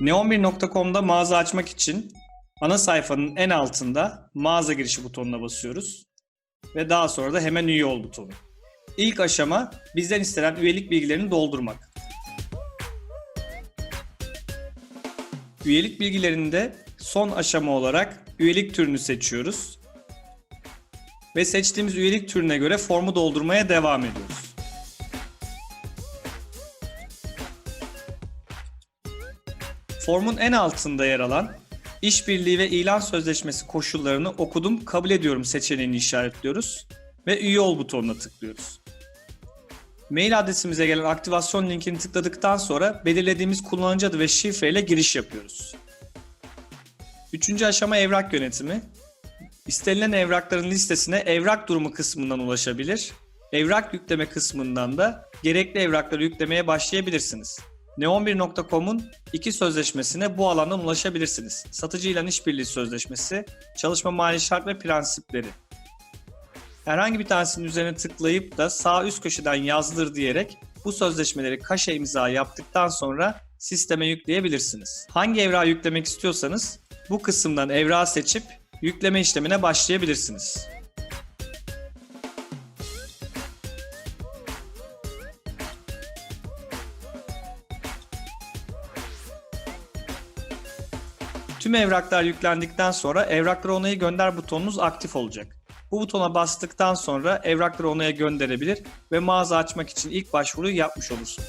Neon1.com'da mağaza açmak için ana sayfanın en altında mağaza girişi butonuna basıyoruz. Ve daha sonra da hemen üye ol butonu. İlk aşama bizden istenen üyelik bilgilerini doldurmak. Üyelik bilgilerinde son aşama olarak üyelik türünü seçiyoruz. Ve seçtiğimiz üyelik türüne göre formu doldurmaya devam ediyoruz. Formun en altında yer alan işbirliği ve ilan sözleşmesi koşullarını okudum, kabul ediyorum seçeneğini işaretliyoruz ve üye ol butonuna tıklıyoruz. Mail adresimize gelen aktivasyon linkini tıkladıktan sonra belirlediğimiz kullanıcı adı ve şifre ile giriş yapıyoruz. Üçüncü aşama evrak yönetimi. İstenilen evrakların listesine evrak durumu kısmından ulaşabilir. Evrak yükleme kısmından da gerekli evrakları yüklemeye başlayabilirsiniz. Neon1.com'un iki sözleşmesine bu alandan ulaşabilirsiniz. Satıcı ilan işbirliği sözleşmesi, çalışma mali şart ve prensipleri. Herhangi bir tanesinin üzerine tıklayıp da sağ üst köşeden yazdır diyerek bu sözleşmeleri kaşe imza yaptıktan sonra sisteme yükleyebilirsiniz. Hangi evrağı yüklemek istiyorsanız bu kısımdan evrağı seçip yükleme işlemine başlayabilirsiniz. Tüm evraklar yüklendikten sonra evrakları onayı gönder butonunuz aktif olacak. Bu butona bastıktan sonra evrakları onaya gönderebilir ve mağaza açmak için ilk başvuruyu yapmış olursunuz.